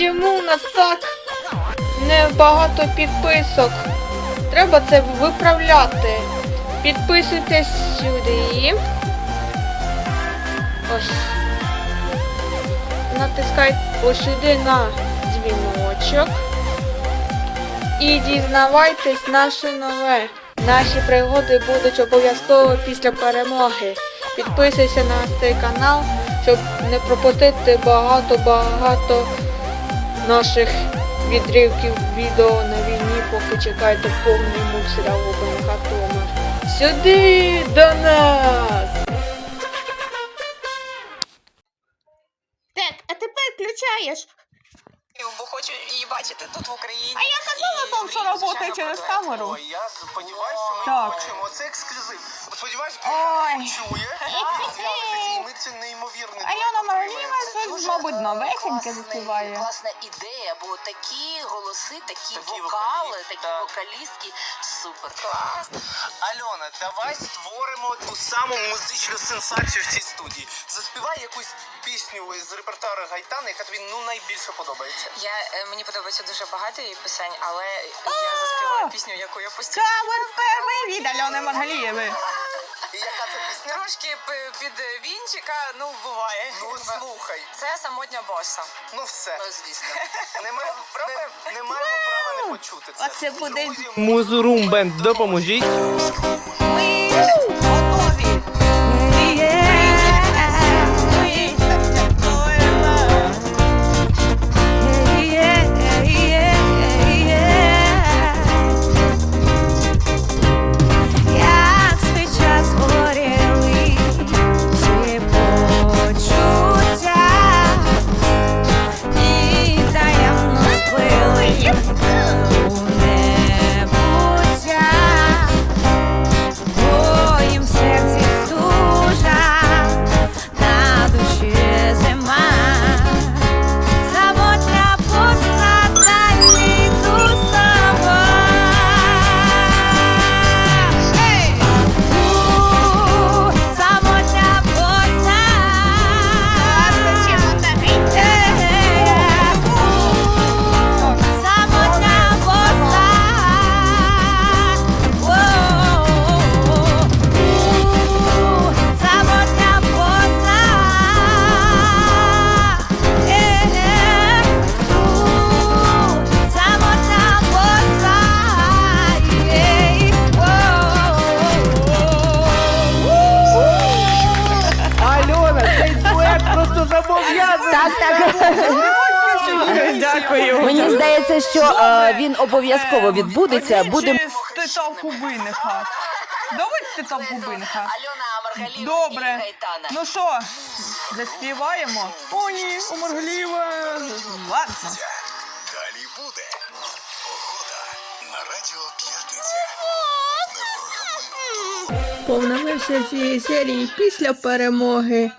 чому у нас так небагато підписок? Треба це виправляти. Підписуйтесь сюди. Ось. Натискайте ось сюди на дзвіночок. І дізнавайтесь наше нове. Наші пригоди будуть обов'язково після перемоги. Підписуйся на цей канал, щоб не пропустити багато-багато наших відривків відео на війні, поки чекаєте повний мультсеріал Обранка Тома. Сюди до нас! Так, а тепер включаєш. Бо хочу її бачити тут в Україні. А я казала І вам, що робота звичайно, через камеру. Ой, я сподіваюся, що ми Так. побачимо. Це ексклюзив. Сподіваюся, Ой. і ми це неймовірний. Альона Марніва мабуть, е, новесеньке заспіває. Класна ідея, бо такі голоси, такі, Такі вокали, вокалісти, такі так. вокалістки. Супер. Клас. Альона, давай створимо ту саму музичну сенсацію в цій студії. Заспівай якусь пісню з репертуару Гайтана, яка тобі ну найбільше подобається. Я, е, мені подобається дуже багато її пісень, але я заспіваю пісню, яку я постійно. Кавер від Альони Маргалієви. І яка це пісня? Трошки п- під вінчика, ну буває. Ну слухай, Це самотня боса. ну все. Ну, звісно. Не, має- не, не маємо права не почути це. Оце буде- Друзі, Музурум бенд, допоможіть. Так, так. Дякую. Мені здається, що е, він обов'язково відбудеться. Буде Титов Кубиниха. Давайте Титов Кубиниха. Альона Маргаліва Добре. і Гайтана. Ну що, заспіваємо? О, ні, у Маргаліва. Ладно. Далі буде. Погода на радіо П'ятниця. Повна версія цієї серії після перемоги.